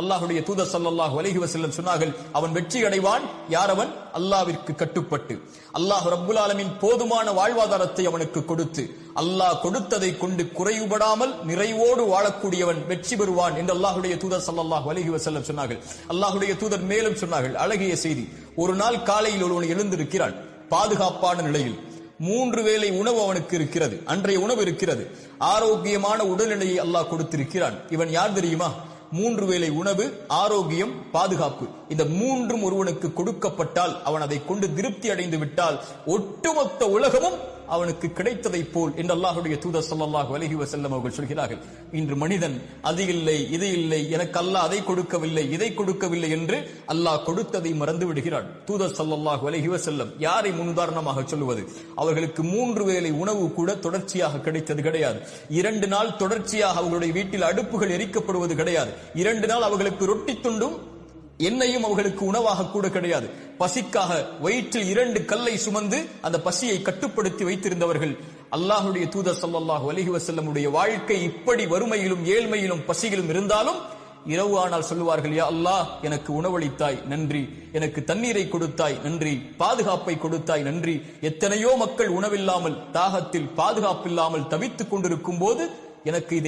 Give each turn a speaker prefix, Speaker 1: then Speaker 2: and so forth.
Speaker 1: அல்லாஹுடைய தூதர் சல்லாஹ் வலகி வசல்லம் சொன்னார்கள் அவன் வெற்றி அடைவான். யார் அவன் அல்லாவிற்கு கட்டுப்பட்டு. அல்லாஹ் ரப்புல் ஆலமின் போதுமான வாழ்வாதாரத்தை அவனுக்கு கொடுத்து அல்லாஹ் கொடுத்ததை கொண்டு குறைவுபடாமல் நிறைவோடு வாழக்கூடியவன் வெற்றி பெறுவான் என்று அல்லாஹுடைய தூதர் சல்லாஹ் அலைஹி வசல்லம் சொன்னார்கள். அல்லாஹுடைய தூதர் மேலும் சொன்னார்கள் அழகிய செய்தி ஒரு நாள் காலையில் ஒருவன் எழுந்திருக்கிறான் பாதுகாப்பான நிலையில். மூன்று வேளை உணவு அவனுக்கு இருக்கிறது அன்றைய உணவு இருக்கிறது. ஆரோக்கியமான உடல்நிலையை அல்லாஹ் கொடுத்திருக்கிறான். இவன் யார் தெரியுமா? மூன்று வேளை உணவு ஆரோக்கியம் பாதுகாப்பு. இந்த மூன்றும் ஒருவனுக்கு கொடுக்கப்பட்டால் அவன் அதை கொண்டு திருப்தி அடைந்து விட்டால் ஒட்டுமொத்த உலகமும் அவனுக்கு கிடைத்ததை போல் என்று அல்லாஹுடைய தூதர் ஸல்லல்லாஹு அலஹி வசல்லம் அவர்கள் சொல்கிறார்கள். இன்று மனிதன் அது இல்லை இது இல்லை எனக்கு அல்லாஹ் அதை கொடுக்கவில்லை இதை கொடுக்கவில்லை என்று அல்லாஹ் கொடுத்ததை மறந்து விடுகிறான். தூதர் ஸல்லல்லாஹு அலஹி வசல்லம் யாரை முன்னுதாரணமாக சொல்லுவது? அவர்களுக்கு மூன்று வேளை உணவு கூட தொடர்ச்சியாக கிடைத்தது கிடையாது. இரண்டு நாள் தொடர்ச்சியாக அவர்களுடைய வீட்டில் அடுப்புகள் எரிக்கப்படுவது கிடையாது. இரண்டு நாள் அவர்களுக்கு ரொட்டி துண்டும் என்னையும் அவர்களுக்கு உணவாக கூட கிடையாது. பசிக்காக வயிற்றில் இரண்டு கல்லை சுமந்து அந்த பசியை கட்டுப்படுத்தி வைத்திருந்தவர்கள் அல்லாஹுடைய தூதர் சல்லாஹூ அலஹி வசல்லமுடைய வாழ்க்கை இப்படி வறுமையிலும் ஏழ்மையிலும் பசியிலும் இருந்தாலும் இரவு ஆனால் சொல்லுவார்கள் யா அல்லாஹ் எனக்கு உணவளித்தாய் நன்றி. எனக்கு தண்ணீரை கொடுத்தாய் நன்றி. பாதுகாப்பை கொடுத்தாய் நன்றி. எத்தனையோ மக்கள் உணவில்லாமல் தாகத்தில் பாதுகாப்பில்லாமல் தவித்துக் கொண்டிருக்கும் போது எனக்கு இதை